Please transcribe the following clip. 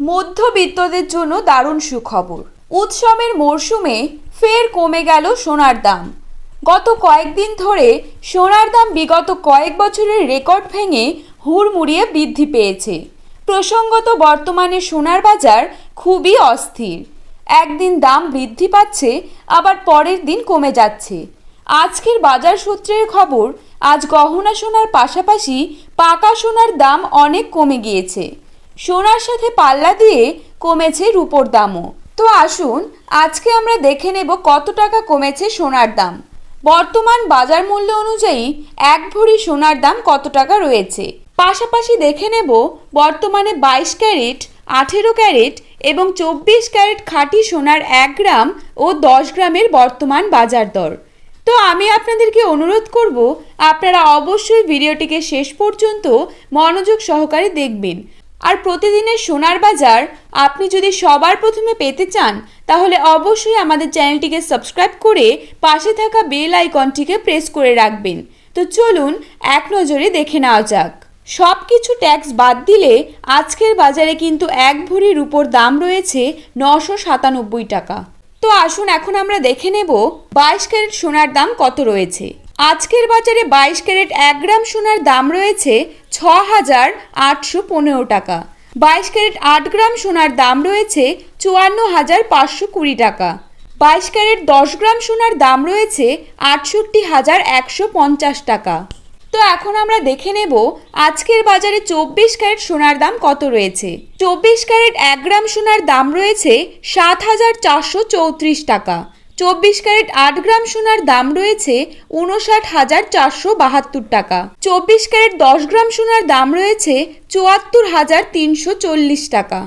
মধ্যবিত্তদের জন্য দারুণ সুখবর। উৎসবের মরশুমে ফের কমে গেল সোনার দাম। গত কয়েকদিন ধরে সোনার দাম বিগত কয়েক বছরের রেকর্ড ভেঙে হুড়মুড়িয়ে বৃদ্ধি পেয়েছে। প্রসঙ্গত বর্তমানে সোনার বাজার খুবই অস্থির। একদিন দাম বৃদ্ধি পাচ্ছে, আবার পরের দিন কমে যাচ্ছে। আজকের বাজার সূত্রের খবর, আজ গহনা সোনার পাশাপাশি পাকা সোনার দাম অনেক কমে গিয়েছে। সোনার সাথে পাল্লা দিয়ে কমেছে রূপোর দামও। তো আসুন, আজকে আমরা দেখে নেব কত টাকা কমেছে সোনার দাম। বর্তমান বাজার মূল্য অনুযায়ী এক ভরি সোনার দাম কত টাকা রয়েছে? পাশাপাশি দেখে নেব বর্তমানে বাইশ ক্যারেট, আঠেরো ক্যারেট এবং চব্বিশ ক্যারেট খাঁটি সোনার এক গ্রাম ও দশ গ্রামের বর্তমান বাজার দর। তো আমি আপনাদেরকে অনুরোধ করব, আপনারা অবশ্যই ভিডিওটিকে শেষ পর্যন্ত মনোযোগ সহকারে দেখবেন। আর প্রতিদিনের সোনার বাজার আপনি যদি সবার প্রথমে পেতে চান, তাহলে অবশ্যই আমাদের চ্যানেলটিকে সাবস্ক্রাইব করে পাশে থাকা বেল আইকনটিকে প্রেস করে রাখবেন। তো চলুন এক নজরে দেখে নেওয়া যাক। সব কিছু ট্যাক্স বাদ দিলে আজকের বাজারে কিন্তু এক ভরির উপর দাম রয়েছে নশো সাতানব্বই টাকা। তো আসুন এখন আমরা দেখে নেব বাইশ ক্যারেট সোনার দাম কত রয়েছে। আজকের বাজারে বাইশ ক্যারেট এক গ্রাম সোনার দাম রয়েছে ছ হাজার আটশো পনেরো টাকা। বাইশ ক্যারেট আট গ্রাম সোনার দাম রয়েছে চুয়ান্ন হাজার পাঁচশো কুড়ি টাকা। বাইশ ক্যারেট দশ গ্রাম সোনার দাম রয়েছে আটষট্টি হাজার একশো পঞ্চাশ টাকা। তো এখন আমরা দেখে নেব আজকের বাজারে চব্বিশ ক্যারেট সোনার দাম কত রয়েছে। চব্বিশ ক্যারেট এক গ্রাম সোনার দাম রয়েছে সাত হাজার চারশো চৌত্রিশ টাকা। চব্বিশ ক্যারেট আট গ্রাম সোনার দাম রয়েছে উনষাট হাজার চারশো বাহাত্তর টাকা। চব্বিশ ক্যারেট দশ গ্রাম সোনার দাম রয়েছে চুয়াত্তর হাজার তিনশো চল্লিশ টাকা।